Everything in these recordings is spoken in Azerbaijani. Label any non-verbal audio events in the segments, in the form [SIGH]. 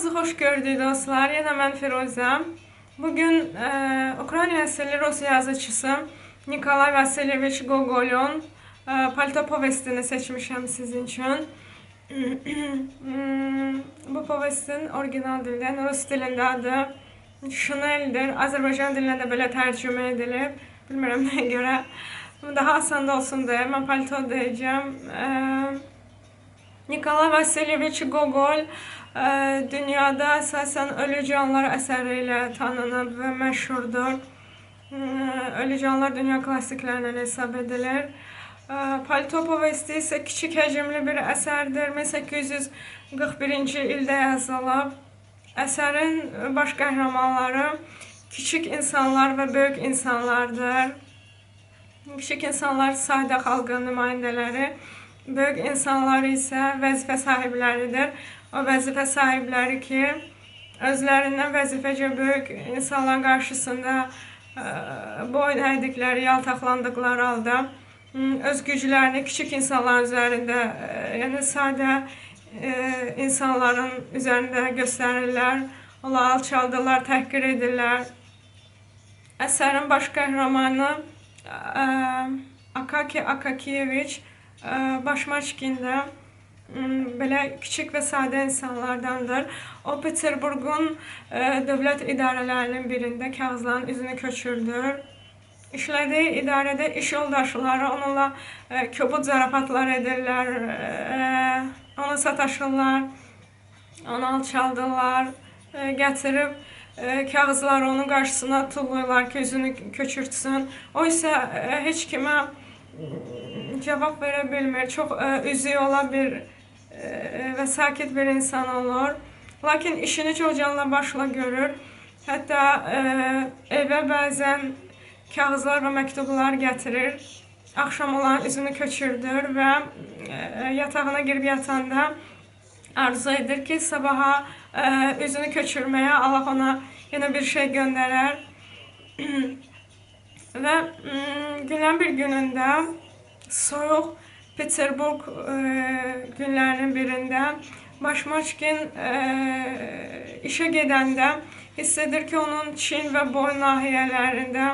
Hamınızı xoş gördük dostlar. Yenə mən Firuzə. Bugün e, Ukrayna əsirli Rus yazıçısı Nikolay Vasilyeviç Gogol'un e, Palto povestini seçmişəm sizin üçün. [CLEARS THROAT] Bu povestin orijinal dildən, Rus dilində adı Şuneldir. Azərbaycan dilinə də belə tərcümə edilib. Bilmirəm nəyə görə. Daha asan da olsun deyə mən palto deyəcəm. E, Nikolay Vasilyeviç Gogol dünyada əsasən Ölü Canlar əsəri ilə tanınıb və məşhurdur. Ölü Canlar dünya klassiklərindən hesab edilir. E, Palto povesti isə kiçik həcmli bir əsərdir. 1841-ci ildə yazılıb. Əsərin baş qəhrəmanları kiçik insanlar və böyük insanlardır. Kiçik insanlar sadə xalqın nümayəndələri, böyük insanlar isə vəzifə sahibləridir. O vəzifə sahibləri ki, özlərindən vəzifəcə böyük insanların qarşısında ə, boyun əydikləri, yaltaqlandıqları halda öz güclərini kiçik insanların üzərində, ə, yəni sadə ə, insanların üzərində göstərirlər. Onları alçaldırlar, təhqir edirlər. Əsərin baş qəhrəmanı ə, Akaki Akakiyeviç ə, Başmaçkində m, belə kiçik və sadə insanlardandır. O Peterburqun ə, dövlət idarələrinin birində kağızların üzünü köçürdür. İşlədiyi idarədə iş yoldaşları onunla ə, kobud zarafatlar edirlər, ə, ona sataşırlar, onu alçaldırlar, gətirib kağızları onun qarşısına tullayırlar ki, üzünü köçürtsün. O isə heç kimə cavab verə bilmir. Çox ə, üzüyü olan bir ə, və sakit bir insan olur. Lakin işini çox canla başla görür. Hətta ə, evə bəzən kağızlar və məktublar gətirir. Axşam olan üzünü köçürdür və ə, yatağına girib yatanda arzu edir ki, sabaha ə, üzünü köçürməyə Allah ona yenə bir şey göndərər. [CLEARS THROAT] və mm, günlərin bir günündə soyuq Peterburg ə, günlərinin birində Başmaçkin ə, işə gedəndə hiss edir ki, onun çin və boyun nahiyələrində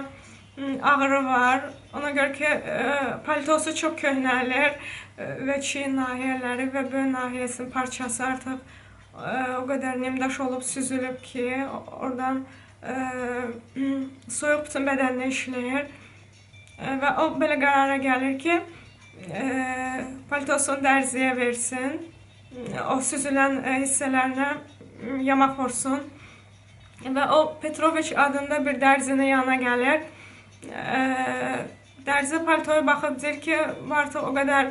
ağrı var. Ona görə ki, ə, paltosu çox köhnəlir ə, və çiyin nahiyələri və boyun nahiyəsinin parçası artıq ə, o qədər nimdaş olub süzülüb ki, oradan ə, soyuq bütün bədəninə işləyir. Və o belə qərara gəlir ki, ə, paltosunu dərziyə versin. O süzülən ə, hissələrinə yamaq vursun. Və o Petroviç adında bir dərzinin yanına gəlir. Ə, Dərzi paltoya baxıb deyir ki, artıq o qədər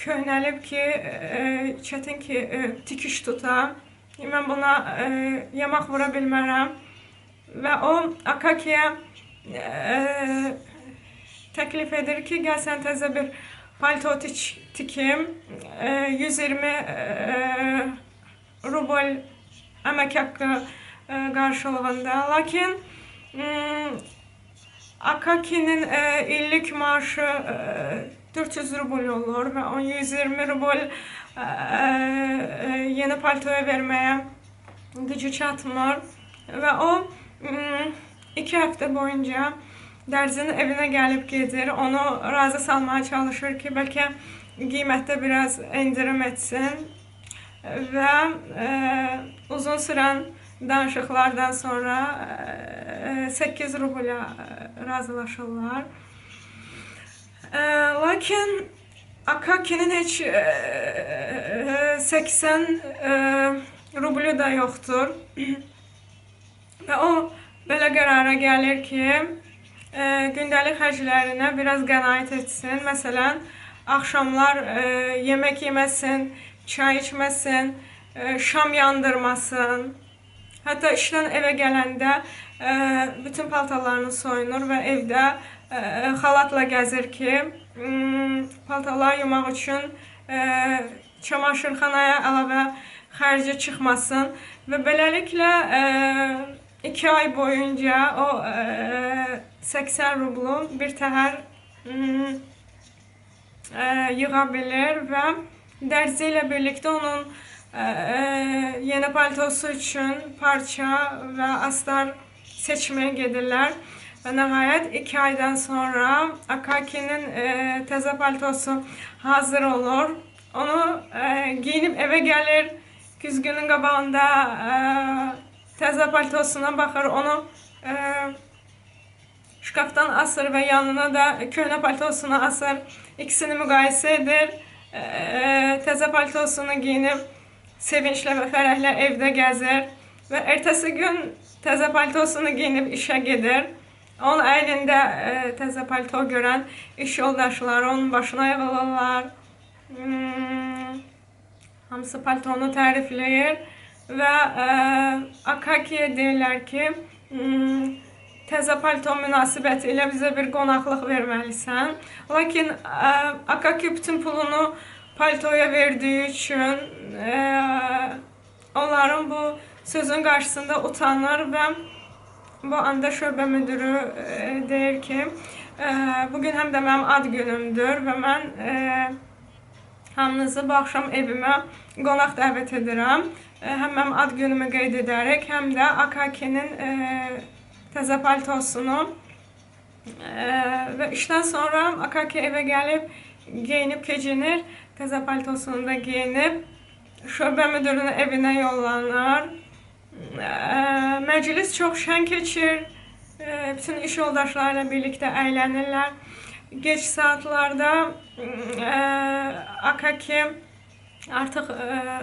köhnəlib ki, ə, çətin ki, ə, tikiş tuta. Mən buna ə, yamaq vura bilmərəm. Və o Akakiyə ə, təklif edir ki, gəl sən təzə bir palto tik, tikim. Ə, 120 ə, rubl əmək haqqı ə, qarşılığında. Lakin m, Akaki'nin e, illik maaşı e, 400 rubl olur o 120 rubl e, e, yeni paltoya verməyə gücü çatmır və o m, iki həftə boyunca dərzinin evinə gəlib gedir, onu razı salmaya çalışır ki, bəlkə qiymətdə biraz endirim etsin və e, uzun sürən danışıqlardan sonra e, 8 rublə e, razılaşırlar. E, lakin Akaki'nin heç e, 80 e, rublu da yoxdur. [CLEARS THROAT] Və o belə qərara gəlir ki, gündəlik xərclərinə biraz qənaət etsin. Məsələn, axşamlar yemək yeməsin, çay içməsin, şam yandırmasın. Hətta işdən evə gələndə bütün paltarlarını soyunur və evdə xalatla gəzir ki, m, paltarları yumaq üçün çamaşırxanaya əlavə xərci çıxmasın və beləliklə e, 2 ay boyunca o e, 80 rublu bir təhər m, e, yığa bilir və dərzi ilə birlikdə onun e, e, yeni paltosu üçün parça və astar seçməyə gedirlər. Və nəhayət 2 aydan sonra Akaki'nin e, təzə paltosu hazır olur. Onu e, giyinib evə gəlir. Güzgünün qabağında e, təzə paltosuna baxır, onu e, şkafdan asır və yanına da köhnə paltosunu asır. İkisini müqayisə edir. Təzə paltosunu giyinib sevinclə və fərəhlə evdə gəzir və ertəsi gün təzə paltosunu giyinib işə gedir. Onun əynində e, təzə palto görən iş yoldaşları onun başına yığılırlar. Hmm, hamısı paltonu tərifləyir və Akakiyə deyirlər ki, hmm, təzə palto münasibəti ilə bizə bir qonaqlıq verməlisən. Lakin e, Akaki bütün pulunu paltoya verdiyi üçün e, onların bu sözün qarşısında utanır və bu anda şöbə müdürü e, deyir ki, e, bugün həm də mənim ad günümdür və mən e, hamınızı bu axşam evimə qonaq dəvət edirəm. E, həm mənim ad günümü qeyd edərək, həm də Akakinin e, təzə paltosunu e, və işdən sonra Akaki evə gəlib geyinib keçinir, təzə paltosunu da geyinib şöbə müdürünün evinə yollanır. Eee, Məclis çox şən keçir. Eee, Bütün iş yoldaşlarıyla birlikdə əylənirlər. Gec saatlarda eee, Akaki artıq eee,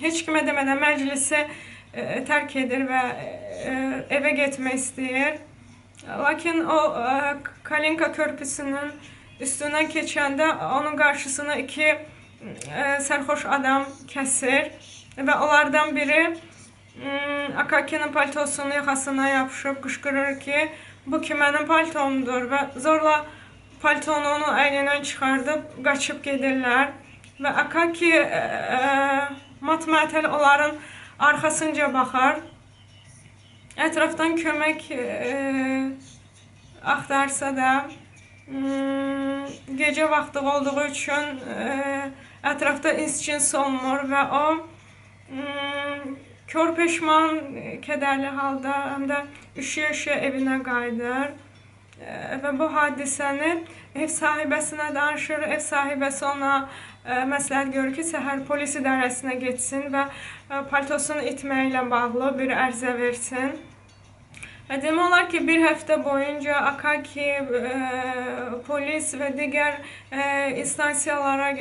heç kimə demədən məclisi eee, tərk edir və eee, evə getmək istəyir. Lakin o eee, Kalinka körpüsünün üstündən keçəndə onun qarşısına iki eee, sərxoş adam kəsir. Və onlardan biri ım, Akakinin paltosunun yaxasına yapışıb qışqırır ki, bu ki mənim paltomdur və zorla paltonu onun əynindən çıxardıb qaçıb gedirlər. Və Akaki ə, ə, mat-məətəl onların arxasınca baxar. Ətrafdan kömək ə, axtarsa da ım, gecə vaxtı olduğu üçün ə, ətrafda ins-cins olmur və o Hmm, kör peşman, e, kədərli halda, həm də üşüyə-üşüyə evinə qayıdır. E, Və bu hadisəni ev sahibəsinə danışır. Ev sahibəsi ona e, məsləhət görür ki, səhər polis idarəsinə getsin və e, paltosunu itməyi ilə bağlı bir ərizə versin. Və demək olar ki, bir həftə boyunca Akaki, e, polis və digər e, instansiyalara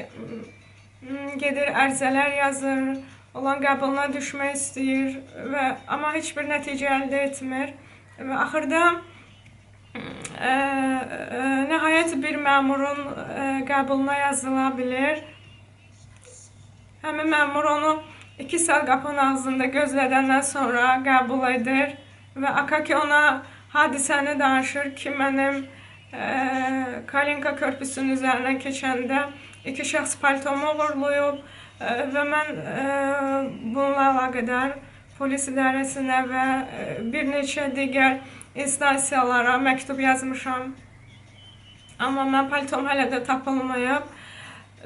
gedir, ərizələr yazır, olan qəbuluna düşmək istəyir və amma heç bir nəticə əldə etmir. Və axırda ə, ə, nəhayət bir məmurun ə, qəbuluna yazıla bilir. Həmin məmur onu 2 saat qapının ağzında gözlədəndən sonra qəbul edir və Akaki ona hadisəni danışır ki, mənim ə, Kalinka körpüsünün üzərindən keçəndə iki şəxs paltomu uğurlayıb ə, və mən ə, bununla əlaqədar polis idarəsinə və ə, bir neçə digər instansiyalara məktub yazmışam. Amma mən paltom hələ də tapılmayıb.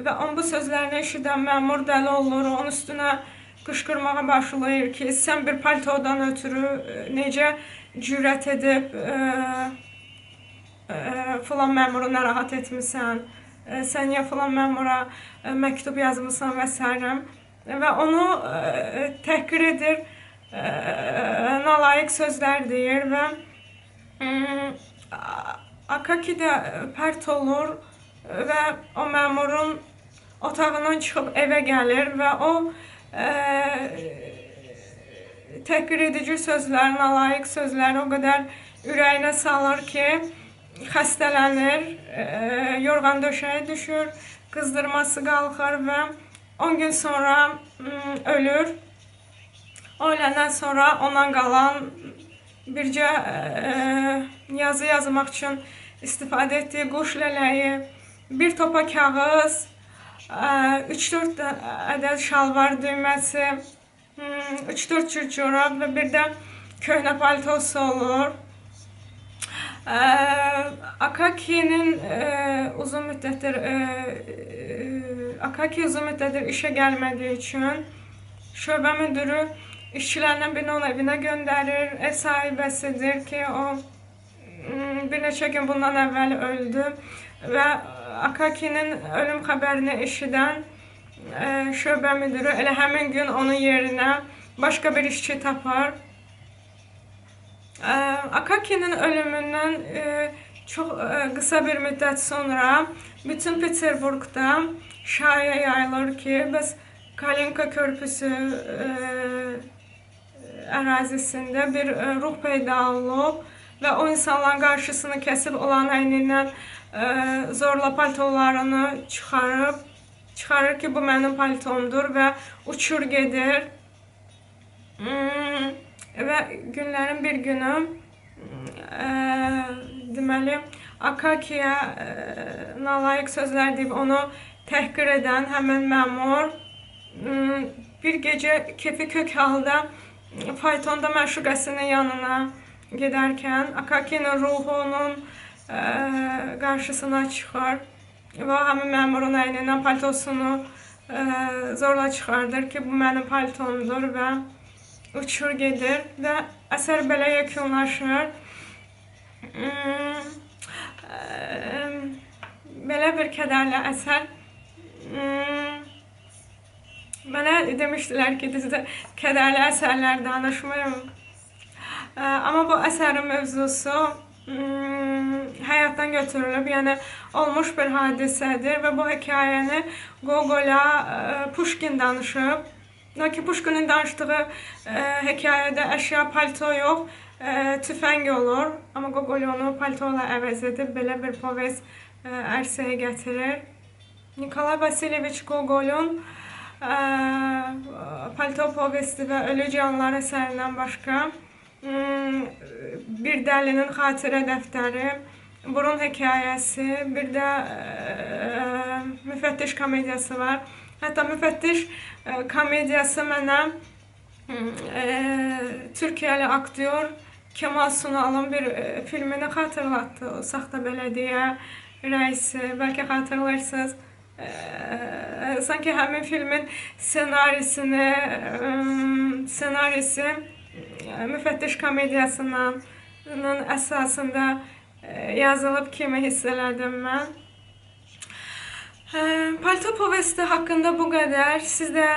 Və onun bu sözlərini eşidən məmur dəli olur, onun üstünə qışqırmağa başlayır ki, sən bir paltodan ötürü ə, necə cürət edib ə, ə, filan məmuru narahat etmisən, ə, sən niyə filan məmura ə, məktub yazmısan və s. və onu ə, təhqir edir, ə, nalayiq sözlər deyir və Akaki də pərt olur və o məmurun otağından çıxıb evə gəlir və o ə, təhqir edici sözlər, nalayiq sözlər o qədər ürəyinə salır ki, xəstələnir, e, yorğan döşəyə düşür, qızdırması qalxır və 10 gün sonra m, ölür. O öləndən sonra ondan qalan bircə e, yazı yazmaq üçün istifadə etdiyi quş lələyi, bir topa kağız, 3-4 ədəd şalvar düyməsi, 3-4 cür corab və bir də köhnə paltosu olur. Ə, Akaki'nin ə, uzun müddətdir ə, ə, Akaki uzun müddətdir işə gəlmədiyi üçün şöbə müdürü işçilərindən birini onun evinə göndərir. Ev sahibəsidir ki, o bir neçə gün bundan əvvəl öldü və Akakinin ölüm xəbərini eşidən e, şöbə müdürü elə həmin gün onun yerinə başqa bir işçi tapar. Ə, Akakinin ölümündən çox qısa bir müddət sonra bütün Peterburqda şaya yayılır ki, bəs Kalinka körpüsü ərazisində bir ə, ruh peyda olub və o insanların qarşısını kəsib olan əynindən ə, zorla paltolarını çıxarıb çıxarır ki, bu mənim paltomdur və uçur gedir. Hmm, və günlərin bir günü ə, deməli Akakiyə ə, nalayiq sözlər deyib onu təhqir edən həmin məmur m, bir gecə kefi kök halda faytonda məşuqəsinin yanına gedərkən Akakinin ruhu onun ə, qarşısına çıxar və həmin məmurun əynindən paltosunu ə, zorla çıxardır ki, bu mənim paltomdur və uçur gedir və əsər belə yekunlaşır. Hmm, ə, belə bir kədərli əsər. Hmm, Mənə demişdilər ki, düzdür, kədərli əsərlər danışmayım. Amma bu əsərin mövzusu hmm, həyatdan götürülüb, yəni olmuş bir hadisədir və bu hekayəni Gogola ə, Pushkin danışıb. Lakin Pushkinin danışdığı ə, hekayədə əşya palto yox, ə, tüfəng olur. Amma Gogol onu palto ilə əvəz edib belə bir povest ə, ərsəyə gətirir. Nikolay Vasilyeviç Gogolun ə, palto povesti və Ölü Canlar əsərindən başqa hmm, bir dəlinin xatirə dəftəri, burun hekayəsi, bir də ə, müfəttiş komediyası var. Hətta müfəttiş ə, komediyası mənə ə, Türkiyəli aktyor Kemal Sunalın bir filmini xatırlatdı. Saxta bələdiyyə rəisi, bəlkə xatırlarsınız. Ə, sanki həmin filmin ssenarisini, ə, ssenarisi ə, müfəttiş komediyasının əsasında ə, yazılıb kimi hiss elədim mən. Hə, Palto povesti haqqında bu qədər. Siz də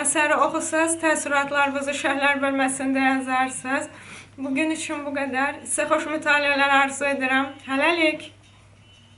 əsəri oxusaz, təəssüratlarınızı şərhlər bölməsində yazarsınız. Bugün üçün bu qədər. Sizə xoş mütaliələr arzu edirəm. Hələlik.